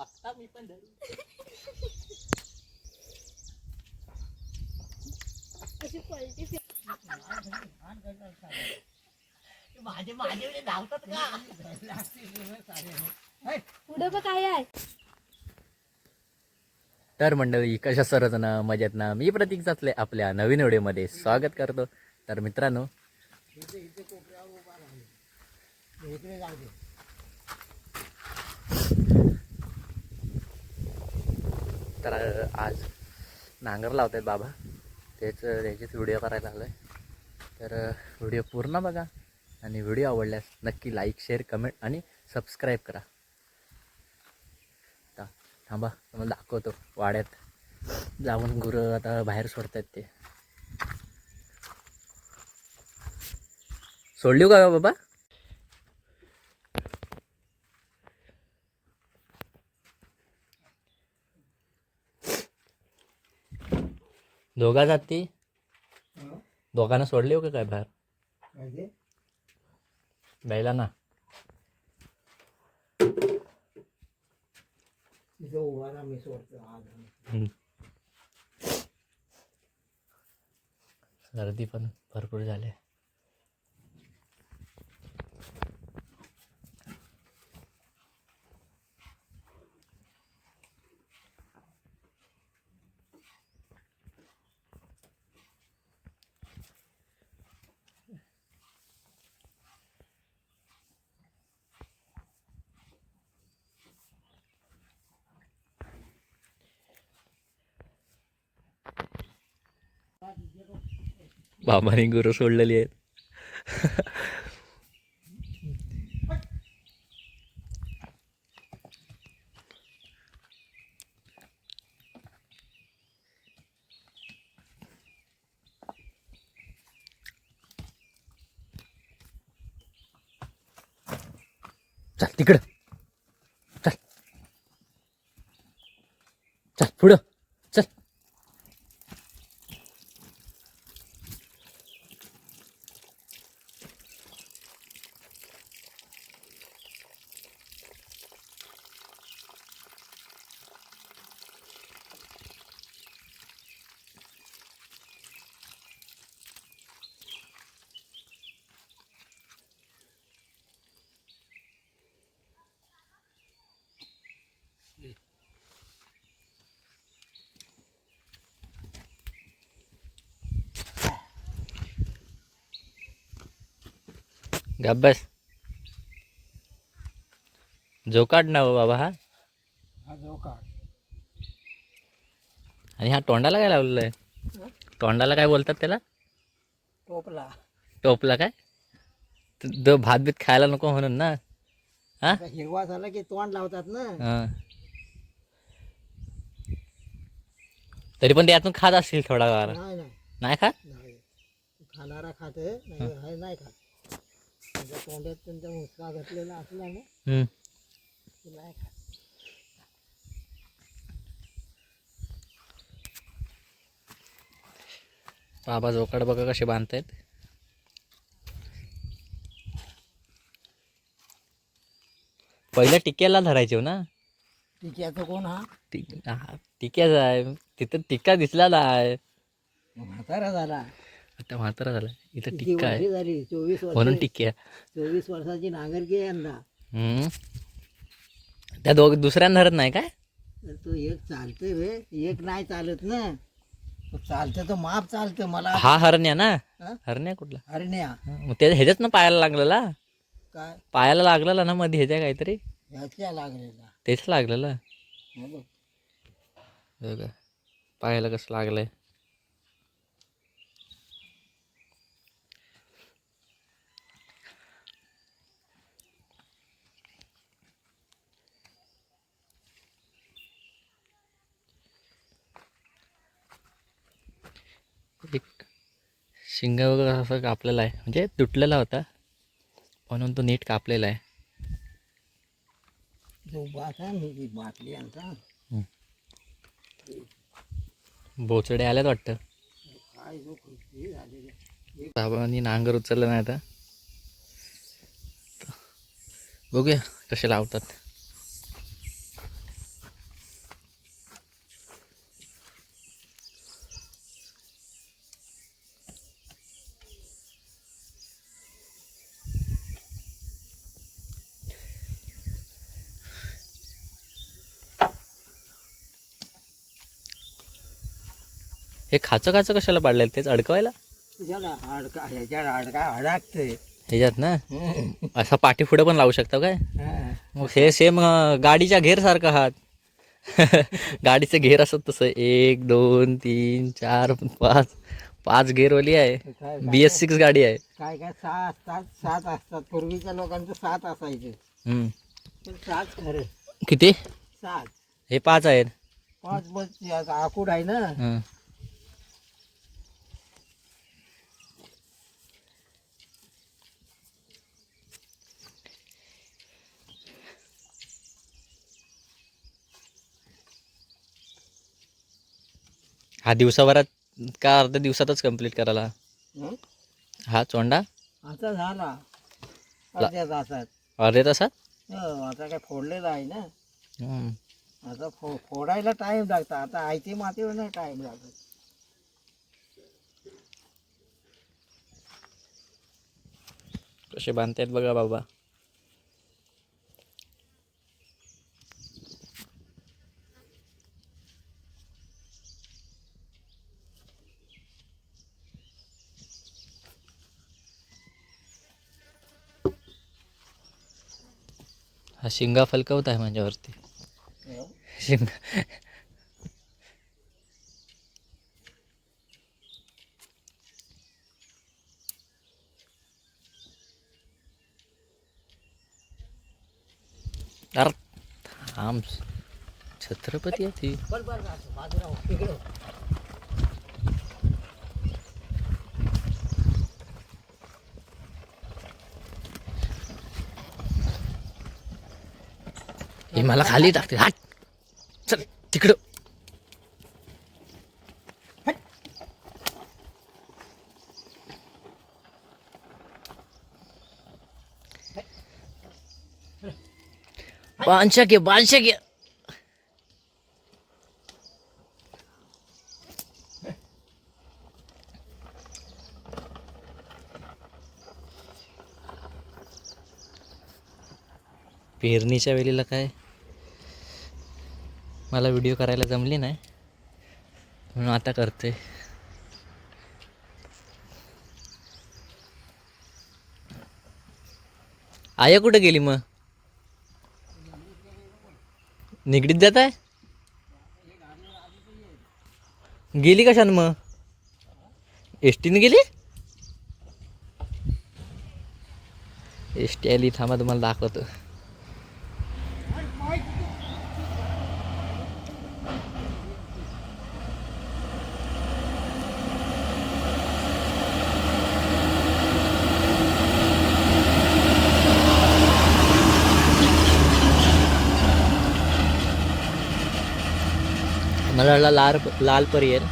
मी पण माझे माझे धावतात का? पुढं बघ काय आहे. तर मंडळी कशा सर्वच ना मजेत ना? मी प्रतीक चाचले आपल्या नवीन व्हिडिओमध्ये. स्वागत करतो. तर मित्रांनो तर आज नांगर लावत आहेत बाबा. तेच त्याचेच व्हिडिओ करायला आलो आहे तर व्हिडिओ पूर्ण बघा आणि व्हिडिओ आवडल्यास नक्की लाईक शेअर कमेंट आणि सबस्क्राईब करा. थांबा तुम्हाला दाखवतो वाड्यात. जाऊन गुरं आता बाहेर सोडतात ते. सोडली का बाबा? दोघा जात ती दोघांना सोडली हो का काय बाहेर? बैला ना. हम्म. गर्दी पण भरपूर झाली. बाबाने गुरु सोडलेली आहेत. चल तिकडं चल चल पुढं चल गब्बस जो काढ ना हो बाबा हा. आणि हा तोंडाला काय लावलेलं आहे? तोंडाला काय बोलतात त्याला? टोपला. टोपला काय? त- द भात बीत खायला नको म्हणून ना. हा? हिरवा झाला की तोंड लावतात ना. हा. तरी पण ते यातून खात असतील थोडा नाही खात? खाणारा खाते नाही नाही खात. त्यांच्या तोंडात त्यांचा घातलेला असला ना हम्म. की नाही खात. बाबा जोकाड बघा कसे बांधतायत. पहिल्या टिक्याला धरायचे हो ना? टिक्याचा कोण हा? हा, टिक्याचा आहे. तिथं टिक्का दिसला आहे म्हातारा झाला. आता म्हातारा झाला इथं किती टिक्का आहे. झाली चोवीस म्हणून वर्ष टिक्क्या चोवीस वर्षाची नांगरकी आहे यंदा. हम्म. त्या दोघ दुसऱ्यांना धरत नाही काय? तर तो एक चालतोय बे एक नाही चालत ना. तो चालतं तो माप चालतं मला. हा हरण्या ना? हा? हरण्या कुठला? हरण्या. मग ते ह्याच्यात ना पायाला लागलेला? काय? पायाला लागलेला ना मध्ये ह्याच्या काहीतरी? ह्याच्या लागलेला. तेच लागलेलं? हो बघ. हो का पायाला कसं लागलंय? शिंगा वगैरे असं कापलेला आहे. म्हणजे तुटलेला होता म्हणून तो नीट कापलेला आहे. बोचडे आल्यात वाटतं. बाबांनी नांगर उचललं नाही आता. बघूया कसे लावतात. हे खाचं खाचं कशाला पाडलेलं तेच अडकवायला? तुझ्याला अडका ह्याच्या अडका अडकते ह्याच्यात ना? असा पाठी पुढे पण लावू शकता काय? मग हे सेम गाडीच्या घेर सारखं आहात. गाडीचे घेर असत तसं. एक दोन तीन चार पाच पाच घेरवाली आहे. बी एस सिक्स गाडी आहे. काय काय? सहा असतात सात असतात. पूर्वीच्या लोकांचं सात असायचे. सात खरं. किती? सात. हे पाच आहेत. पाच बस आकूड आहे ना? हं. दिवसाभरात का अर्ध्या दिवसातच कंप्लीट करायला? हं? हा चोंडा? आता झाला. अर्ध्या तासात. अर्ध्या तासात? हो, आता काय फोडलेला आहे ना. हं. आता फो फोडायला टाइम लागतो. आता आयती मातीवर नाही टाइम लागत. कसे बांधतायत बघा बाबा. हा शिंगा फलकवत आहे माझ्यावरती. शिंगा. अर आम छत्रपती आहे ती बरं बरं असं बाजूला हे मला खाली टाकते. हाट चल तिकडं. बांशा घे बांशा घे. पेरणीच्या वेळेला काय? मला व्हिडिओ करायला जमली नाही. म्हणून आता करते आया कुठे गेली मग? निगडीत जात आहे? गेली कशानं मग? एस टीने गेली? एस टी आली थांबा तुम्हाला दाखवतो. मला वाटलं लाल लाल परी येईल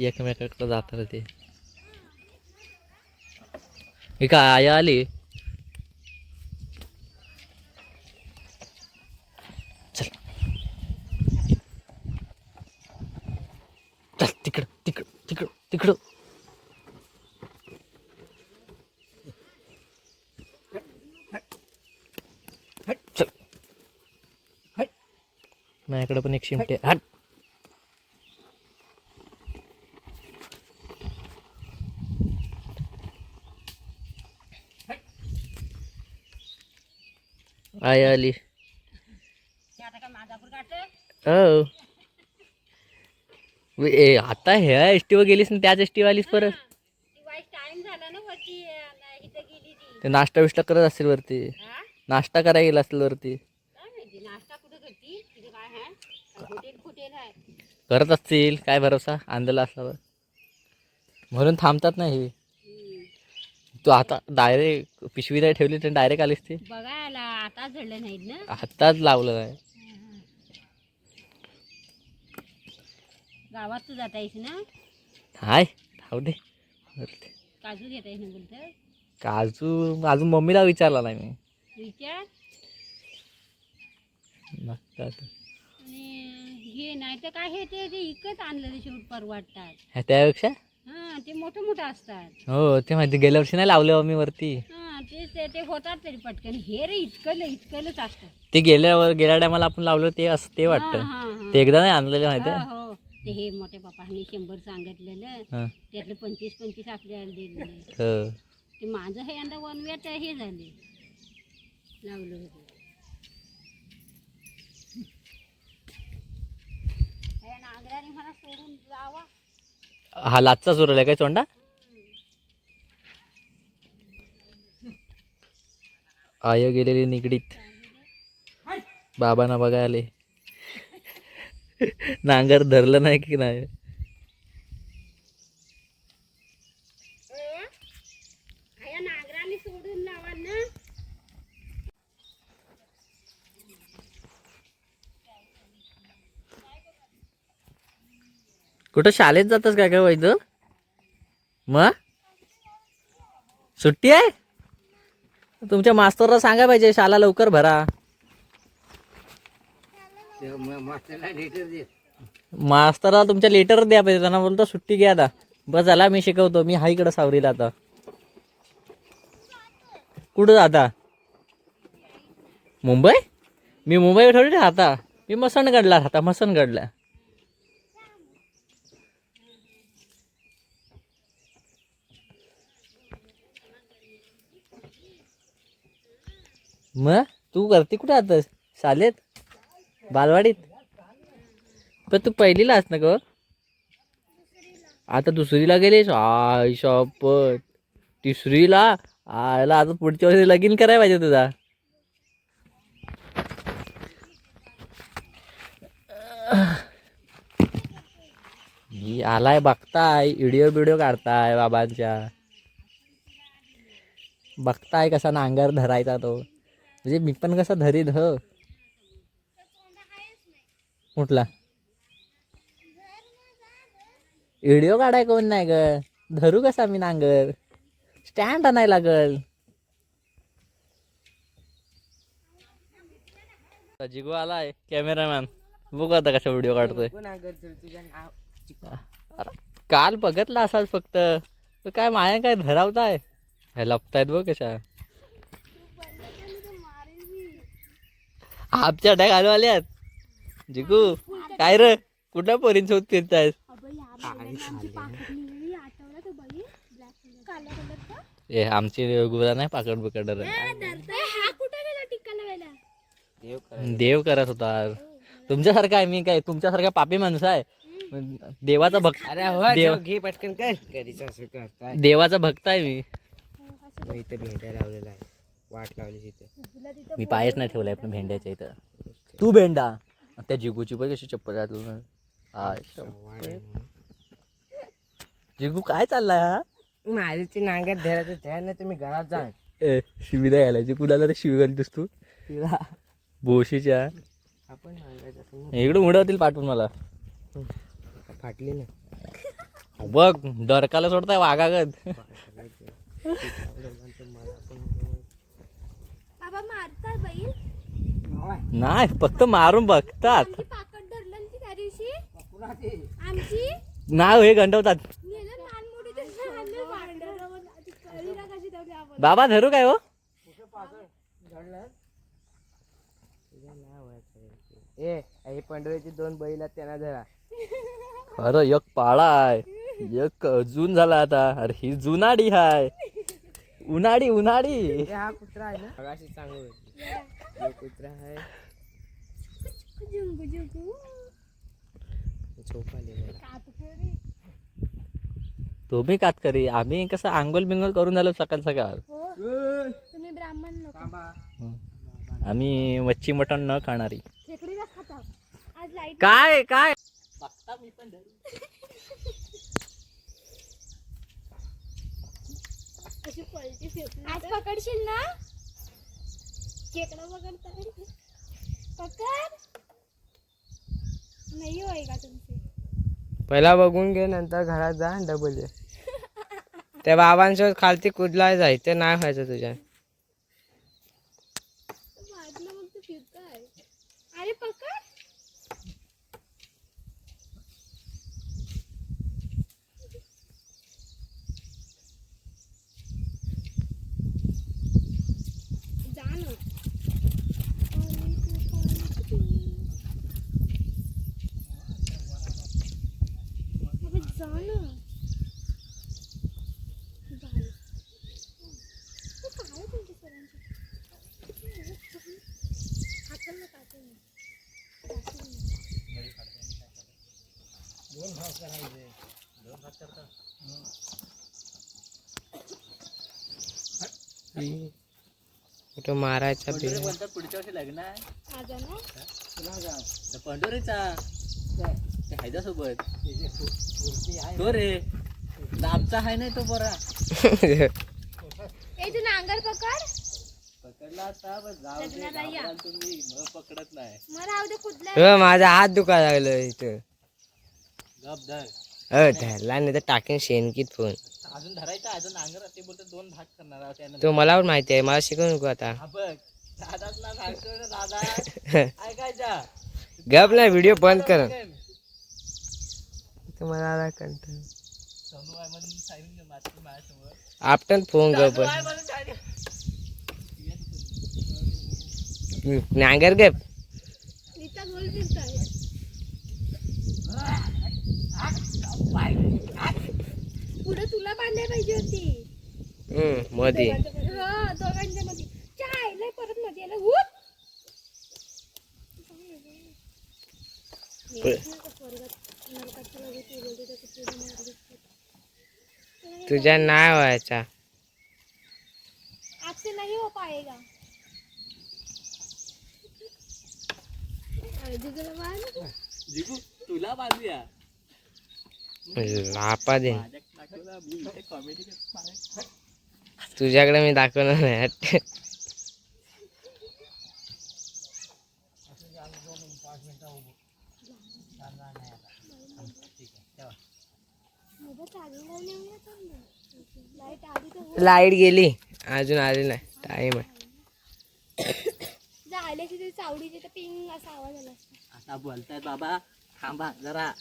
एकमेकाकडे जातात ते का आया आली चल चल तिकडं तिकडं चल. माझ्याकडे पण एक शिमटे. हट. आई आली. हो. ए आता ह्या एस टीवर गेलीस ना त्याच एस टी आलीस परत टाइम झाला ना वरती इथं गेली ती. ते नाश्ता विष्टा करत असतील वरती. हा? नाश्ता करायला गेला असेल वरती. काय माहिती नाश्ता कुठं करती? तिथे काय आहे? हॉटेल फुटेल आहे? करत असतील काय भरोसा? आणलेला असल्यावर. म्हणून थांबतात ना हे. तू आता डायरेक्ट पिशवी नाही ठेवली तर डायरेक्ट आलीस ते. बघायला आता झडलं नाहीत ना? आत्ताच लावलं नाही गावात तू जातायस ना? हाय राहू दे. काजू घेतायस ना बोलत काजू अजून मम्मीला विचारला नाही मी. विचार. आणि हे नाही तर काय हे ते ते इकत आणलेले शेवट परवडतात. ह्या त्यापेक्षा? हा ते मोठे मोठे असतात. हो ते माहिती गेल्या वर्षी नाही लावले हो मी वरती. हा ते ते ते होतात तरी पटकन. हे रे इतकं इतकंच असतं. ते गेल्या गेल्या टायमाला आपण लावलं ते असं ते वाटतं. हा, हा. ते एकदा नाही आणलेलं माहिती. हो. ते हे मोठ्या पप्पांनी शंभर सांगितलेलं. हां. त्यातले पंचवीस पंचवीस आपल्याला दिलेले. हो. ते माझं हे यंदा वनव्यात हे झाले. लावलं होतं. हे नांगराने मला सोडून जावा. हा लाचचा सुरल आहे काय चोंडा आय गेलेली निगडीत. बाबांना बघायला नांगर धरलं नाही की नाही? कुठं शाळेत जातस काय काय वैद? मग सुट्टी आहे? तुमच्या मास्तरला सांगा पाहिजे शाळा लवकर भरा. मास्तरला तुमच्या लेटर द्या पाहिजे त्यांना बोलतो सुट्टी घ्या आता. बस झाला मी शिकवतो मी हा इकडं सावरीला आता. कुठं जाता? मुंबई? मी मुंबई थोडी राहता मी मसणगडला राहता मसनगडला. मग? तू करते कुठे आतास शालेत बालवाडीत? पण तू पहिलीला आहेस ना ग. आता दुसरीला गेलीस? आय शपथ. तिसरीला? आयला आता पुढच्या वर्षी लगीन करायला पाहिजे तुझा मी आलाय बघताय व्हिडिओ बिडिओ काढताय बाबांच्या. बघताय कसा नांगर धरायचा तो. म्हणजे मी पण कसा धरीत ह. कुठला? व्हिडिओ काढाय कोण नाही ग? धरू कसा मी नांगर? स्टँड आणाय लागल. जिगू आलाय कॅमेरामॅन बघू आता कसा व्हिडिओ काढतोय. अरे, काल बघितला असाच फक्त. काय माया काय धरावताय? हे लपतायत बघ कशा. आपच्या डॅग आलो आल्यात जिगू काय र? कुठल्या पोरींसोबत फिरतायस ए आमची गुरा नाही पाकड बिकड देव करत होता. तुमच्यासारखा आहे मी काय? तुमच्यासारखा पापी माणूस आहे? देवाचा भक्त अरे हो देव घे पटकन कर. कधीच असं करताय? देवाचा भक्त आहे मी. मग इथे भेंड्या लावलेला आहे. वाट लावली तिथे. मी पायच नाही ठेवलाय पण भेंड्याच्या इथं. तू भेंडा. त्या जिगूची पण कशी चप्पल घातली आय शप्पथ. जिगू काय चाललाय हा? माझी ती नांगर धरायचं धर नाही तुम्ही घरात जा ए शिवी नाही घालायची कुणाला रे शिवी घालतोस तू? तिला. बोशीच्या. आपण इकडे उडवतील पाठवून मला. ना. फाटली ना बघ डरकाला सोडताय वाघागत बाबा मारतात बैल नाही फक्त मारून बघतात. आमची पाकड धरलं ना ती त्या दिवशी? आमची? नाव हे गंडवतात. नेलं लहान मोठी तसं आणलं पाकडं. ती कळली ना कशी ठेवली आपण बाबा धरू काय हो ए हे पंढरीचे दोन बैल आहेत त्यांना धरा. अरे एक पाळा आहे. एक जून झाला आता. अरे ही जुनाडी हाय. उन्हाळी उन्हाळी. हा कुत्रा आहे ना? मगाशी चांगलं होतं. हे। कुत्रा फेरी. तुम्ही कात करी। आम्ही कसं आंघोल बिंगोल करून झालो सकाळ सकाळ. हो. तुम्ही ब्राह्मण लोक आम्ही मच्छी मटण न खाणारी. खेकडीला खाता आज लाइट काय काय? आज पकडशील ना? खेकडा पकडता पकड. नाही होय का तुमची. पहिला बघून घे नंतर घरात जा डबल ये. त्या बाबांसोबत खालती कुदला जायचं नाही व्हायचं तुझ्या वाजलं मग तू फिरताय अरे करायचे कुठं मारायचा पुढच्या वर्षी लग्न आहे? ते रे. लांबचा आहे नाही तो बरा नांगर पकड. पकडला आता तुम्ही. मग पकडत नाही. माझा हात दुखा लागलं इथं. धरला नाही तर टाकेन शेणकीत फोन अजून धरायचा अजून नांगर ते बोलतो दोन भाग करणार तो मला पण माहिती आहे मला शिकवू नको आता. हा दादा. गप नाही व्हिडिओ बंद कर. आला कंटाळा. माझ्यासमोर. आपटन फोन गप. नांगर गप. पुढे तुला बांधायला पाहिजे होती. हम्म, मध्ये हा दोघांच्या मध्ये चाय लय परत मध्ये आला तुझ्या नाही व्हायचा आपसे नहीं हो पाएगा बांध जिगू तुला बांधूया. लापा दे तुझ्याकडे मी दाखवणार नाही. लाइट गेली. अजून आली नाही. टाइम आहे. जर आल्याची तरी चावडीची तर पिंग असा आवाज आला असता. आता बोलतायत बाबा थांबा जरा.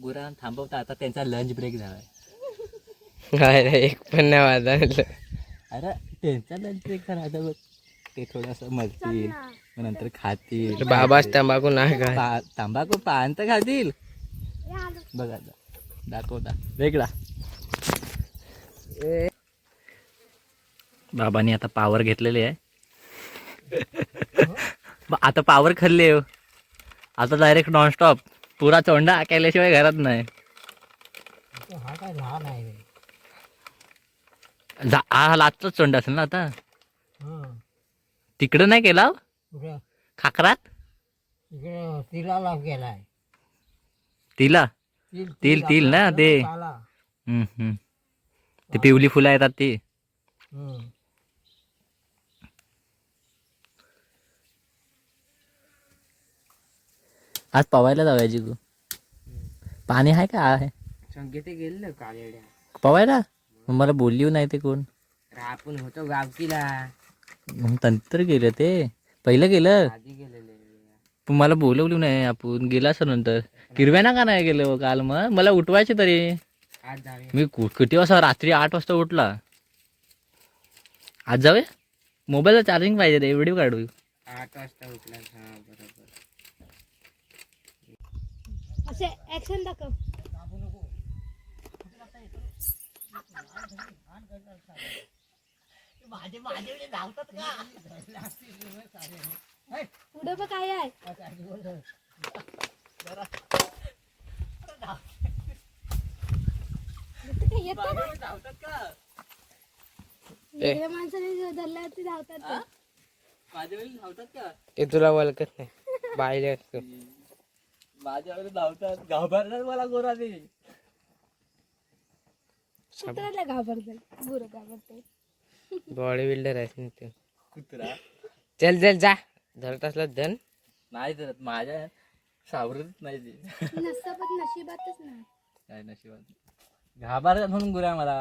गुरा थांबवता आता त्यांचा लंच ब्रेक झालाय. अरे एक पण नाही वाजवलं. अरे त्यांचा लंच ब्रेक झाला आता बघ. ते थोडस मलतील मग नंतर खातील. बाबाच तंबाखू नाही पा- तांबाखू पान तर खातील. बघा आता. दाखवता वेगळा. बाबांनी आता पावर घेतलेली आहे. ब- आता पावर खाल्ले हो. आता डायरेक्ट नॉनस्टॉप पुरा चोंडा केल्याशिवाय घरात नाही. हा काय लहान आहे रे. जा- हा लाचचाच चोंडा असेल ना आता? हं. तिकडं नाही केला कुठं? खाकरात? इकडे तिला गेलाय. तिला? तिल ना ते. हम्म, हम्म. ती पिवली फुलं येतात ती. आज पवायला जाऊया जिगू. पाणी आहे का? आहे. कालेड्या पवायला? मला बोलली नाही ते कोण. आपण होतो गावकीला. नंतर गेलं ते. पहिलं गेलं? आधी गेलेले. पण मला बोलवली नाही आपण. गेला असं नंतर. किरव्याना का नाही गेलो काल मग? मला उठवायचे तरी. आज जाऊया. मी कु- किती वाजता? रात्री आठ वाजता उठला. आज जाऊया? मोबाईलला चार्जिंग पाहिजे रे व्हिडिओ काढू. आठ वाजता उठला. हा असे ऍक्शन दाखव. पुढं बघ काय आहे माणसाने धावतात ते. ते तुला ओळखत नाही. बाहेर असतो माझ्यावर धावतात. घाबरतात मला गोराने. कुत्र्याला घाबरतात. गुरं घाबरतात. बॉडी बिल्डर आहेस ना तू. कुत्रा. चल चल जा. धरत असला धन नाही तर माझ्या सावरतच नाही ते. नसतं पण नशिबातच नाही. काय नशिबात. घाबरतात म्हणून गुरा मला.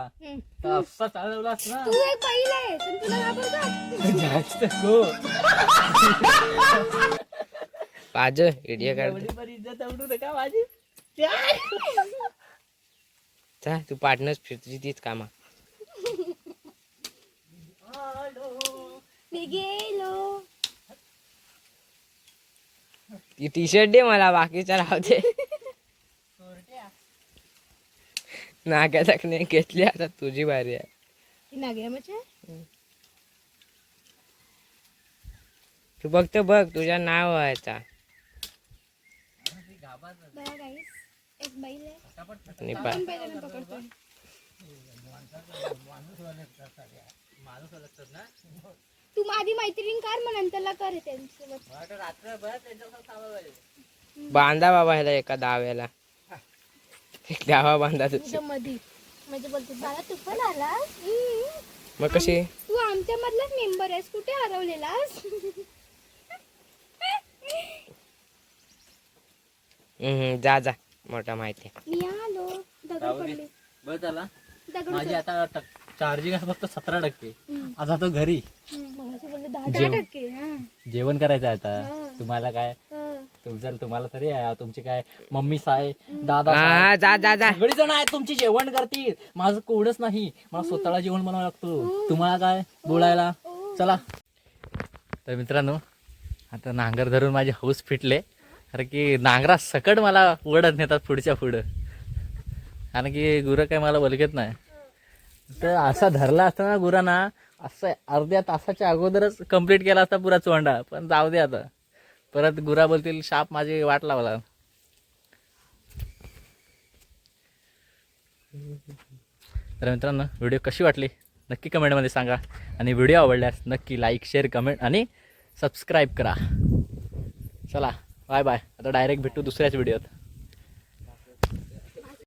असा चालवलास ना. तू एक पहिला आहे पण तुला घाबरतात. जास्त गो पाज इडिया काढ. तू पार्टनर्स फिरती तीच कामा. ती टी शर्ट दे मला बाकीच्या राहू दे. तक नाही घेतली आता तुझी बारी आहे. नागिया मच्छा तू बघतो बघ तुझ्या नाव व्हायचा बघा गाईस एक बैल आहे. आणि तो पा- तू माझी मैत्रीण कर मग नंतरला कर त्यांच्यासोबत. बांधा बाबा ह्याला एका दाव्याला. एक दावा बांधा तुझी तुझ्या मधी. म्हणजे बोलते बाळा तू पण आलास? हम्म. मग कशी? तू आमच्या मधलाच मेंबर आहेस. कुठे हरवलेलास? हम्म, जा जा. मोठा माहिती आहे. मी आलो. दगड पडले. बस झाला. दगड माझी आता चार्जिंग आहे फक्त सतरा टक्के. आता तो घरी मगाशी बोलले दहा दहा टक्के हा. जेवण करायचं आहे आता. हा. तुम्हाला काय? हा. तुमचं तुम्हाला तरी आहे. तुमची काय? मम्मी साय दादा साय. हा जा जा जा. सगळी जण आहेत तुमची जेवण करतील. माझं कोणच नाही. मला स्वतःला जेवण बनावं लागतो. तुम्हाला काय? बोलायला. चला. तर मित्रांनो आता नांगर धरून माझे हाऊस फिटले. कारण की नांगरा सकट मला ओढत नेतात पुढच्या पुढं. कारण की गुरं काय मला बलगत नाही. तर असा धरला असता ना गुरांना असं अर्ध्या तासाच्या अगोदरच कंप्लीट केला असता पुरा चोंडा. पण जाऊ दे आता. परत गुरा बोलतील शाप माझी वाट लावला. तर मित्रांनो व्हिडिओ कशी वाटली? नक्की कमेंटमध्ये सांगा. आणि व्हिडिओ आवडल्यास नक्की लाईक शेअर कमेंट आणि सबस्क्राईब करा. चला. Bye bye. आता डायरेक्ट भेटू दुसऱ्याच व्हिडिओत